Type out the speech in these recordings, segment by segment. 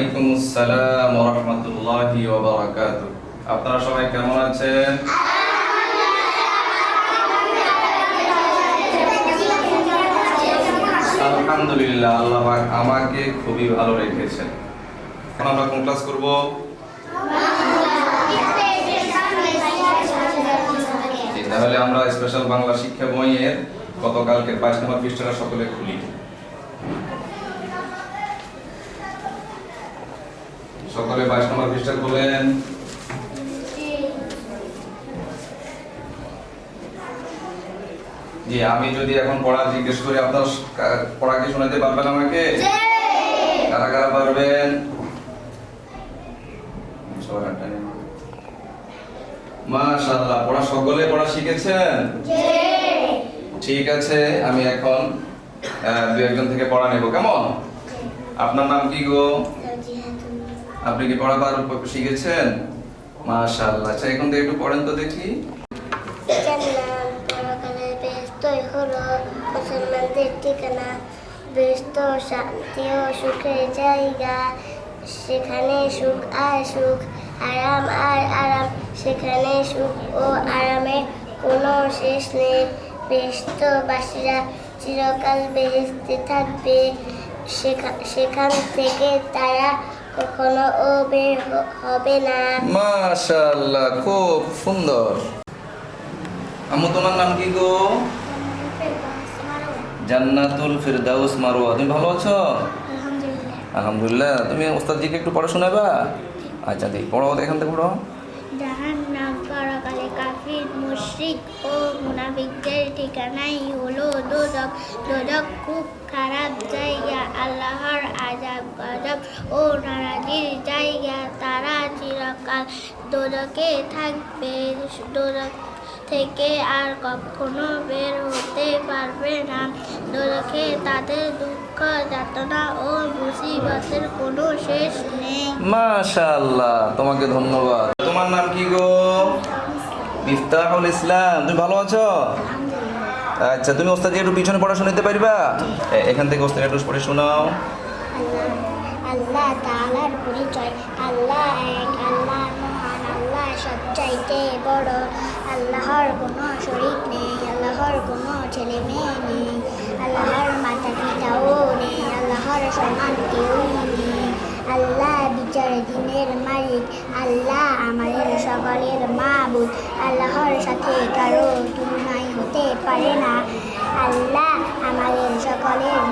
আসসালাম ওয়া রাহমাতুল্লাহি ওয়া আপনারা সবাই কেমন আছেন? আলহামদুলিল্লাহ, আল্লাহ আমাকে খুবই ভালো রেখেছেন। এখন আমরা কোন ক্লাস করব? তাহলে আমরা স্পেশাল বাংলা শিক্ষা বইয়ের গতকালকের বাইশ নম্বর পৃষ্ঠাটা সকলে খুলি। সকলে বাইশ নম্বর পৃষ্ঠা খুলেন জি আমি যদি এখন পড়া জিজ্ঞেস করি আপনার পড়া কি শোনাতে পারবেন আমাকে? কারা কারা পারবেন। মাশাআল্লাহ পড়া সকলে পড়া শিখেছেন? ঠিক আছে আমি এখন দু একজন থেকে পড়া নেব। কেমন? আপনার নাম কি গো? আপনি কি পড়া পার শিখেছেন? মাশাআল্লাহ। আচ্ছা এখন একটু পড়েন তো দেখি। হলো ঠিকানা ব্যস্ত শান্তি ও সুখের জায়গা সেখানে সুখ আর সুখ আরাম আর আরাম সেখানে সুখ ও আরামের কোনো শেষ নেই ব্যস্তবাসীরা চিরকাল বেহেস্তে থাকবে সেখা- সেখান থেকে তারা কখনো ও বের হবে না। মাশাআল্লাহ খুব সুন্দর। আম্মু তোমার নাম কি গো? জান্নাতুল ফিরদাউস মারওয়া তুমি ভালো আছো? আলহামদুলিল্লাহ। আলহামদুলিল্লাহ। তুমি ওস্তাদজিকে একটু পড়া শোনাবা আচ্ছা দেখি পড়ো এখান থেকে পড়ো জাহান্নাম পরকালে কাফির, মুশরিক ও মুনাফিকদের ঠিকানাই হলো দোজক দোজক খুব খারাপ জায়গা, আল্লাহর আজাব গজব ও নারাজির জায়গা। তারা চিরকাল দোজকে থাকবে। দোজক থেকে আর কখনো বের হতে পারবে না। দোজকে তাদের দুঃখ যাতনা ও মুসিবতের কোনো শেষ নেই। মাশাআল্লাহ তোমাকে ধন্যবাদ। তোমার নাম কি গো? মিফতাহুল ইসলাম তুমি ভালো আছো? আচ্ছা তুমি ওস্তাদজি একটু পিছনে পড়াশোনা নিতে পারবা? এখান থেকে ওস্তাদ একটু পড়ে শোনাও। আল্লাহ আল্লাহ তাআলার পরিচয়। আল্লাহ এক আল্লাহ মহান। আল্লাহ সবচাইতে বড়। আল্লাহর কোনো শরীক নেই আল্লাহর কোনো ছেলে মেয়ে নেই আল্লাহর মাতা পিতাও নেই আল্লাহর সমান কেউই আল্লাহ বিচার দিনের মালিক আল্লাহ আমাদের সকলের মাবুদ। আল্লাহর সাথে কারও তুলনাই হতে পারে না। আল্লাহ আমাদের সকলের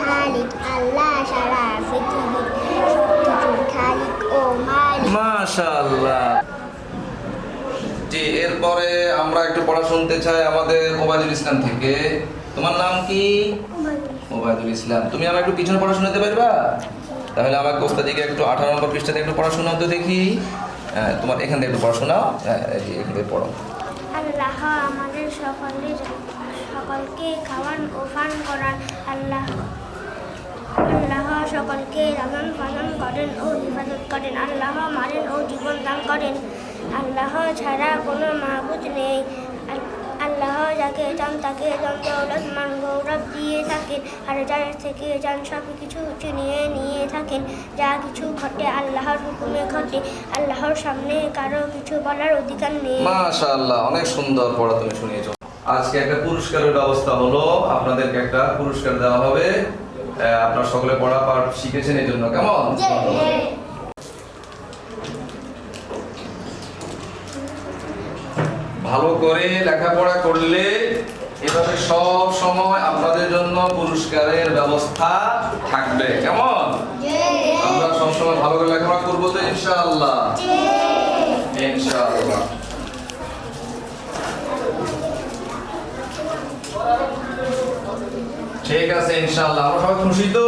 খালিক আল্লাহ সারা পৃথিবীর সবকিছুর খালিক ও মালিক। মাশাআল্লাহ। জি এরপরে আমরা একটু পড়া শুনতে চাই আমাদের ওবায়দুল ইসলাম থেকে। তোমার নাম কি? ওবায়দুল ইসলাম তুমি আমার একটু পিছনে পড়াশোনা নিতে পারবা? তাহলে আমাকে ওস্তাদিকে একটু আঠারো নম্বর পৃষ্ঠাতে একটু পড়াশোনা তো দেখি। হ্যাঁ, তোমার এখান থেকে একটু পড়াশোনা হ্যাঁ এখান থেকে পড়ো। আল্লাহ আমাদের সকলের সকলকে খাওয়ান ও পান করান আল্লাহ আল্লাহ সকলকে লালন পালন করেন ও হিফাজত করেন আল্লাহ মারেন ও জীবন দান করেন আল্লাহ ছাড়া কোনো মাহবুদ নেই। আল্লাহ যাকে চান তাকে জন দৌলত মান গৌরব দিয়ে থাকেন। আর যার থেকে যান সব কিছু চিনিয়ে নিয়ে থাকেন। যা কিছু ঘটে আল্লাহর হুকুমে ঘটে। আল্লাহর সামনে কারও কিছু বলার অধিকার নেই। মাশাআল্লাহ অনেক সুন্দর পড়া তুমি শুনিয়েছো। আজকে একটা পুরস্কারের ব্যবস্থা হলো। আপনাদেরকে একটা পুরস্কার দেওয়া হবে। আপনারা সকলে পড়া পাঠ শিখেছেন এই জন্য কেমন ভালো করে লেখাপড়া করলে এভাবে সব সময় আপনাদের জন্য পুরস্কারের ব্যবস্থা থাকবে। কেমন? আমরা সব সময় ভালো করে লেখাপড়া করব তো ইনশাআল্লাহ? ইনশাআল্লাহ। ঠিক আছে ইনশাআল্লাহ। আমরা সবাই খুশি তো?